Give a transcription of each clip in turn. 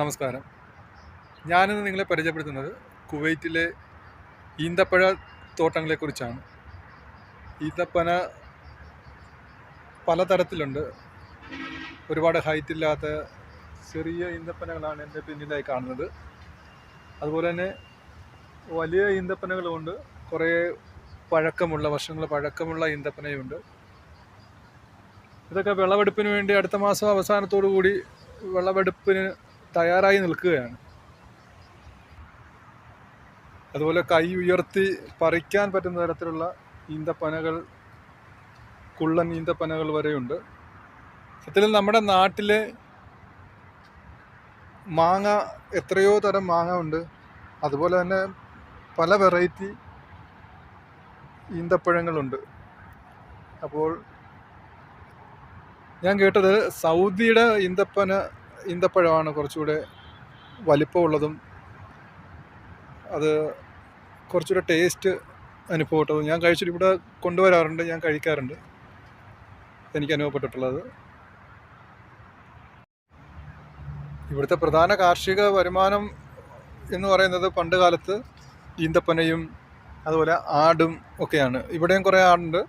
നമസ്കാരം. ഞാനിന്ന് നിങ്ങളെ പരിചയപ്പെടുത്തുന്നത് കുവൈറ്റിലെ ഈന്തപ്പഴ തോട്ടങ്ങളെക്കുറിച്ചാണ് ഈന്തപ്പന പലതരത്തിലുണ്ട്. ഒരുപാട് ഹൈറ്റ് ഇല്ലാത്ത ചെറിയ ഈന്തപ്പനകളാണ് എന്റെ പിന്നിലായി കാണുന്നത്. അതുപോലെ തന്നെ വലിയ ഈന്തപ്പനകളുമുണ്ട്. കുറേ പഴക്കമുള്ള വർഷങ്ങൾ പഴക്കമുള്ള ഈന്തപ്പനയുണ്ട്. ഇതൊക്കെ വിളവെടുപ്പിന് വേണ്ടി അടുത്ത മാസം അവസാനത്തോടു കൂടി വിളവെടുപ്പിന് തയ്യാറായി നിൽക്കുകയാണ്. അതുപോലെ കൈ ഉയർത്തി പറിക്കാൻ പറ്റുന്ന തരത്തിലുള്ള ഈന്തപ്പനകൾ കുള്ളൻ ഈന്തപ്പനകൾ വരെയുണ്ട്. സത്യത്തിൽ നമ്മുടെ നാട്ടിലെ മാങ്ങ എത്രയോ തരം മാങ്ങ ഉണ്ട്. അതുപോലെ തന്നെ പല വെറൈറ്റി ഈന്തപ്പഴങ്ങളുണ്ട്. അപ്പോൾ ഞാൻ കേട്ടത് സൗദിയുടെ ഈന്തപ്പന ഈന്തപ്പഴമാണ് കുറച്ചുകൂടെ വലിപ്പമുള്ളതും അത് കുറച്ചുകൂടെ ടേസ്റ്റ് അനുഭവപ്പെട്ടതും. ഞാൻ കഴിച്ചിട്ട് ഇവിടെ കൊണ്ടുവരാറുണ്ട് ഞാൻ കഴിക്കാറുണ്ട്. എനിക്ക് അനുഭവപ്പെട്ടിട്ടുള്ളത്. ഇവിടുത്തെ പ്രധാന കാർഷിക വരുമാനം എന്ന് പറയുന്നത് പണ്ട് കാലത്ത് ഈന്തപ്പനയും അതുപോലെ ആടും ഒക്കെയാണ്. ഇവിടെയും കുറേ ആടുണ്ട്.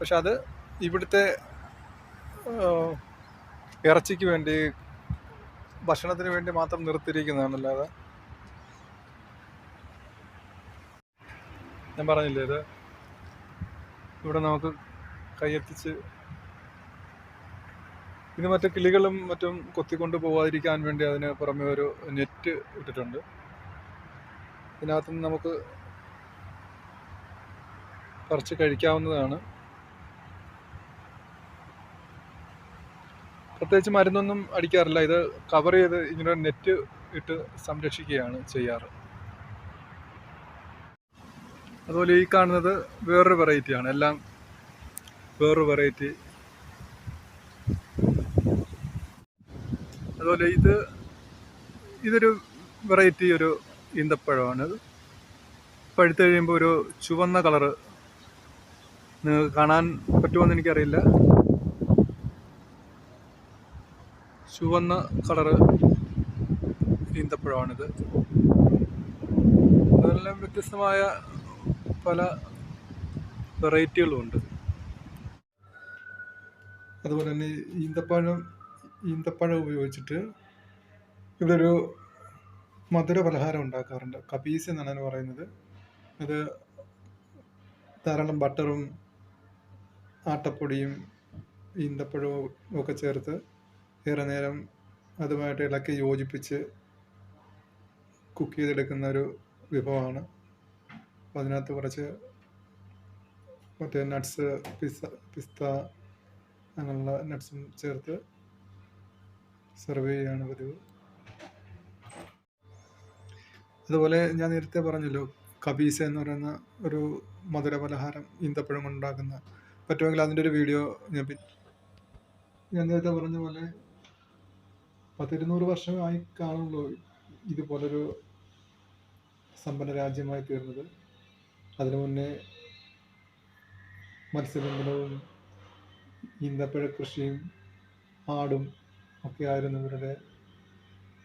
പക്ഷെ അത് ഇവിടുത്തെ ഇറച്ചിക്ക് വേണ്ടി ഭക്ഷണത്തിന് വേണ്ടി മാത്രം നിർത്തിയിരിക്കുന്നതാണല്ലാതെ? ഞാൻ പറഞ്ഞില്ലേ ഇത്? ഇവിടെ നമുക്ക് കൈയെത്തിച്ച് ഇത് മറ്റു കിളികളും മറ്റും കൊത്തിക്കൊണ്ട് പോവാതിരിക്കാൻ വേണ്ടി അതിന് പുറമെ ഒരു നെറ്റ് ഇട്ടിട്ടുണ്ട്. ഇതിനകത്തുനിന്ന് നമുക്ക് പറിച്ച് കഴിക്കാവുന്നതാണ്. പ്രത്യേകിച്ച് മരുന്നൊന്നും അടിക്കാറില്ല. ഇത് കവർ ചെയ്ത് ഇങ്ങനെ നെറ്റ് ഇട്ട് സംരക്ഷിക്കുകയാണ് ചെയ്യാറ്. അതുപോലെ ഈ കാണുന്നത് വേറൊരു വെറൈറ്റിയാണ് എല്ലാം വേറൊരു വെറൈറ്റി അതുപോലെ ഇത് ഇതൊരു വെറൈറ്റി ഒരു ഈന്തപ്പഴമാണ്. പഴുത്ത് കഴിയുമ്പോൾ ഒരു ചുവന്ന കളറ് നിങ്ങൾക്ക് കാണാൻ പറ്റുമോ എന്ന് എനിക്കറിയില്ല. ചുവന്ന കളറ് ഈന്തപ്പഴമാണിത് അതെല്ലാം വ്യത്യസ്തമായ പല വെറൈറ്റികളുമുണ്ട്. അതുപോലെ തന്നെ ഈന്തപ്പഴം ഈന്തപ്പഴം ഉപയോഗിച്ചിട്ട് ഇവിടെ ഒരു മധുര പലഹാരം ഉണ്ടാക്കാറുണ്ട്. കപീസ് എന്നാണ് പറയുന്നത്. അത് ധാരാളം ബട്ടറും ആട്ടപ്പൊടിയും ഈന്തപ്പഴവും ഒക്കെ ചേർത്ത് ഏറെ നേരം അതുമായിട്ട് ഇളക്കി യോജിപ്പിച്ച് കുക്ക് ചെയ്തെടുക്കുന്ന ഒരു വിഭവമാണ്. അപ്പോൾ അതിനകത്ത് കുറച്ച് മറ്റേ നട്ട്സ് പിസ്ത പിസ്ത അങ്ങനെയുള്ള നട്ട്സും ചേർത്ത് സെർവ് ചെയ്യുകയാണ് പതിവ്. അതുപോലെ ഞാൻ നേരത്തെ പറഞ്ഞല്ലോ കബീസ എന്ന് പറയുന്ന ഒരു മധുര പലഹാരം ഈന്തപ്പഴം കൊണ്ടുണ്ടാക്കുന്ന. പറ്റുമെങ്കിൽ അതിന്റെ ഒരു വീഡിയോ ഞാൻ ഞാൻ നേരത്തെ പറഞ്ഞ പോലെ പത്തിരുന്നൂറ് വർഷമായി കാണുള്ളൂ ഇതുപോലൊരു സമ്പന്ന രാജ്യമായി തീർന്നത്. അതിനു മുന്നേ മത്സ്യബന്ധനവും ഈന്തപ്പഴ കൃഷിയും ആടും ഒക്കെ ആയിരുന്നു ഇവരുടെ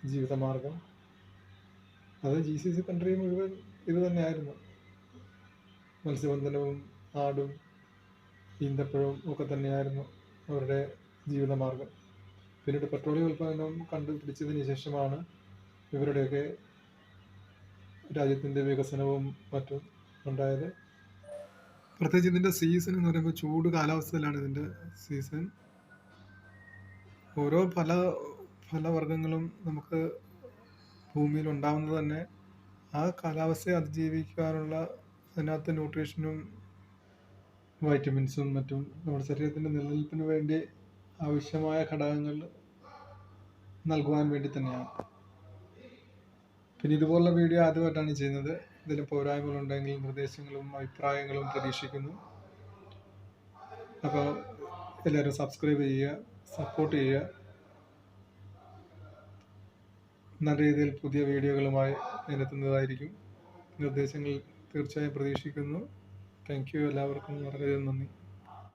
ജീവിതമാർഗം. അത് ജി സി സി കൺട്രി മുഴുവൻ ഇത് തന്നെയായിരുന്നു. മത്സ്യബന്ധനവും ആടും ഈന്തപ്പഴവും ഒക്കെ തന്നെയായിരുന്നു അവരുടെ ജീവിതമാർഗം. പിന്നീട് പെട്രോളിയം ഉൽപ്പാദനം കണ്ടുപിടിച്ചതിന് ശേഷമാണ് ഇവരുടെയൊക്കെ രാജ്യത്തിന്റെ വികസനവും മറ്റും ഉണ്ടായത്. പ്രത്യേകിച്ച് ഇതിന്റെ സീസൺ എന്ന് പറയുമ്പോൾ ചൂട് കാലാവസ്ഥയിലാണ് ഇതിന്റെ സീസൺ ഓരോ ഫല ഫലവർഗങ്ങളും നമുക്ക് ഭൂമിയിൽ ഉണ്ടാവുന്നത് തന്നെ ആ കാലാവസ്ഥയെ അതിജീവിക്കാനുള്ള അതിനകത്ത് ന്യൂട്രീഷനും വൈറ്റമിൻസും മറ്റും നമ്മുടെ ശരീരത്തിന്റെ നിലനിൽപ്പിന് വേണ്ടി ആവശ്യമായ ഘടകങ്ങൾ നൽകുവാൻ വേണ്ടി തന്നെയാണ്. പിന്നെ ഇതുപോലുള്ള വീഡിയോ ആദ്യമായിട്ടാണ് ചെയ്യുന്നത്. ഇതിന് പോരായ്മകളുണ്ടെങ്കിൽ നിർദ്ദേശങ്ങളും അഭിപ്രായങ്ങളും പ്രതീക്ഷിക്കുന്നു. അപ്പോൾ എല്ലാവരും സബ്സ്ക്രൈബ് ചെയ്യുക സപ്പോർട്ട് ചെയ്യുക. നല്ല രീതിയിൽ പുതിയ വീഡിയോകളുമായി നിരത്തുന്നതായിരിക്കും നിർദ്ദേശങ്ങൾ തീർച്ചയായും പ്രതീക്ഷിക്കുന്നു. താങ്ക് യു എല്ലാവർക്കും വളരെയധികം നന്ദി.